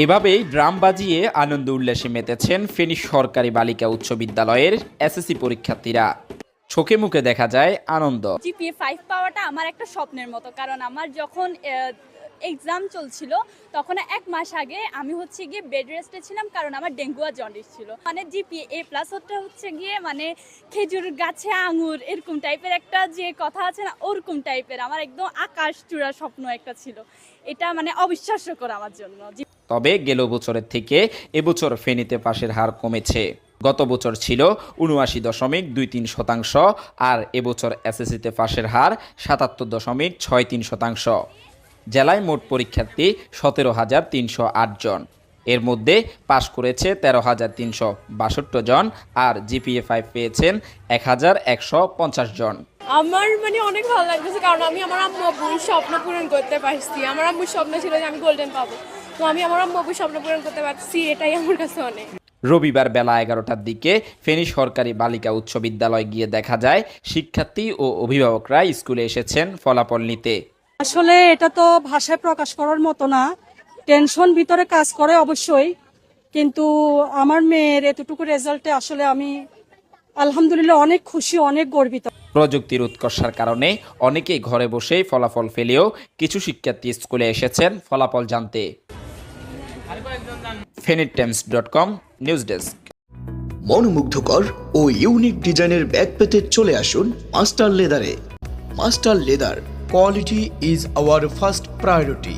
এভাবেই ড্রাম বাজিয়ে আনন্দ উল্লাসে মেতেছেন ফেনী সরকারি বালিকা উচ্চ বিদ্যালয়ের এসএসসি পরীক্ষার্থীরা। চোখে মুখে দেখা যায় আনন্দ। জিপিএ ফাইভ পাওয়াটা আমার একটা স্বপ্নের মতো, কারণ আমার যখন এক্সাম চলছিল, তখন এক মাস আগে আমি হচ্ছে গিয়ে বেড রেস্টে ছিলাম, কারণ আমার ডেঙ্গু আর জন্ডিস ছিল। মানে জিপিএ এ প্লাস হচ্ছে হচ্ছে গিয়ে মানে খেজুর গাছে আঙুর, এরকম টাইপের একটা যে কথা আছে না, ওরকম টাইপের আমার একদম আকাশ চূড়া স্বপ্ন একটা ছিল। এটা মানে অবিশ্বাস্যকর আমার জন্য। তবে গেল বছরের থেকে এবছর ফেনীতে পাশের হার কমেছে। গত বছর ছিল উনআশি দশমিক দুই তিন শতাংশ আর এবছর এসএসসিতে পাশের হার সাতাত্তর দশমিক ছয় তিন শতাংশ। জেলায় মোট পরীক্ষার্থী সতেরো হাজার তিনশো জন। এর মধ্যে পাশ করেছে তেরো হাজার তিনশো বাষট্টি জন আর জিপিএ ফাইভ পেয়েছেন এক হাজার একশো পঞ্চাশ জন। আমার মানে অনেক ভালো লাগতেছে কারণ আমি আমার আম্মু স্বপ্ন পূরণ করতে পারছি। আমার আম্মুর স্বপ্ন ছিল যে আমি গোল্ডেন পাবো। তো আমি আমার আম্মু স্বপ্ন পূরণ করতে পারছি এটাই আমার কাছে অনেক। রবিবার বেলা এগারোটার দিকে ফেনী সরকারি বালিকা উচ্চ বিদ্যালয় গিয়ে দেখা যায় শিক্ষার্থী ও অভিভাবকরা স্কুলে এসেছেন ফলাফল নিতে। আসলে এটা তো ভাষায় প্রকাশ করার মতো না। টেনশন ভিতরে কাজ করে অবশ্যই কিন্তু আমার মেয়ের এতটুকু রেজাল্টে আসলে আমি আলহামদুলিল্লাহ অনেক খুশি অনেক গর্বিত। প্রযুক্তির উৎকর্ষার কারণে অনেকেই ঘরে বসেই ফলাফল ফেলেও কিছু শিক্ষার্থী স্কুলে এসেছেন ফলাফল জানতে। ফেনিট Times dot com news desk মনোমুগ্ধকর ও ইউনিক ডিজাইনের ব্যাগ পেতে চলে আসুন master লেদারে master leather quality is our first priority